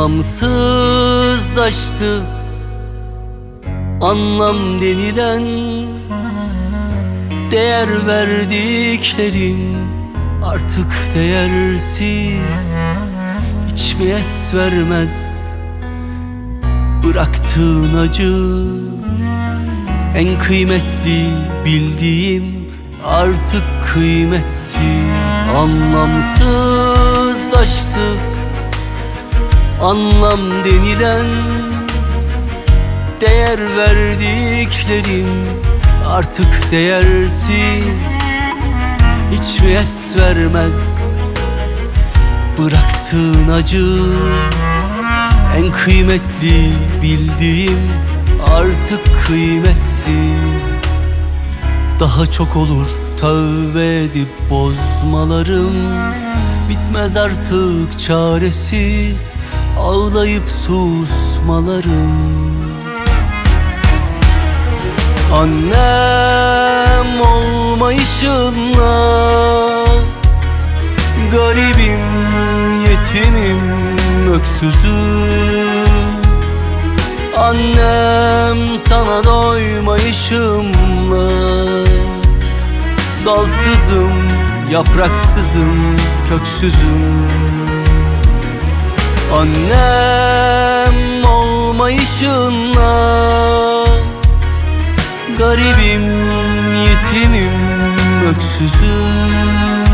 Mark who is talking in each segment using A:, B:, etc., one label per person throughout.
A: Anlamsızlaştı. Anlam denilen Değer verdiklerim Artık değersiz Hiç mi vermez. Bıraktığın acı En kıymetli bildiğim Artık kıymetsiz. Anlamsızlaştı Anlam denilen Değer verdiklerim Artık değersiz Hiç mi es vermez? Bıraktığın acı En kıymetli bildiğim Artık kıymetsiz. Daha çok olur tövbe edip bozmalarım Bitmez artık çaresiz Ağlayıp susmalarım. Annem olmayışınla Garibim, yetimim, öksüzüm. Annem sana doymayışımla Dalsızım, yapraksızım, köksüzüm Annem olmayışınla Garibim, yetimim, öksüzüm.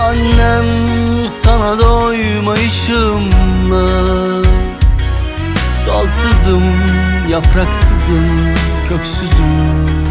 A: Annem sana doymayışımla Dalsızım, yapraksızım, köksüzüm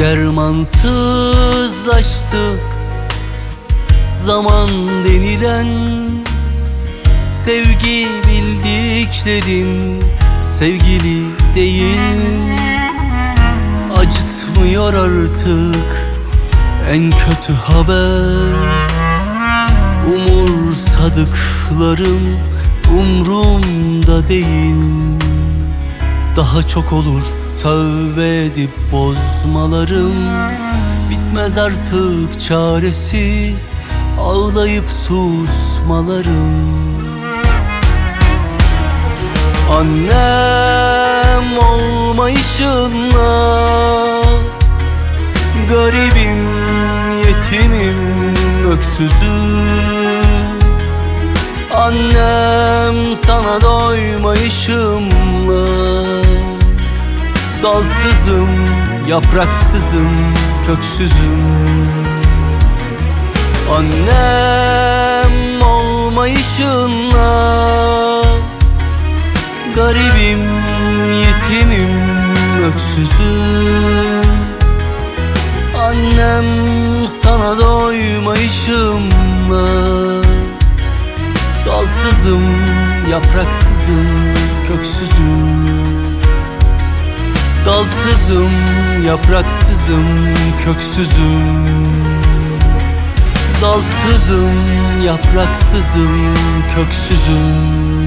A: Dermansızlaştı. Zaman denilen Sevgi bildiklerim Sevgili değil. Acıtmıyor artık En kötü haber. Umursadıklarım Umrumda değil. Daha çok olur tövbe edip bozmalarım. Bitmez artık çaresiz ağlayıp susmalarım. Annem olmayışınla Garibim, yetimim, öksüzüm. Annem sana doymayışımla Dalsızım, yapraksızım, köksüzüm. Annem olmayışınla Garibim, yetimim, öksüzüm. Annem sana doymayışımla Dalsızım, yapraksızım, köksüzüm Dalsızım, yapraksızım, köksüzüm. Dalsızım, yapraksızım, köksüzüm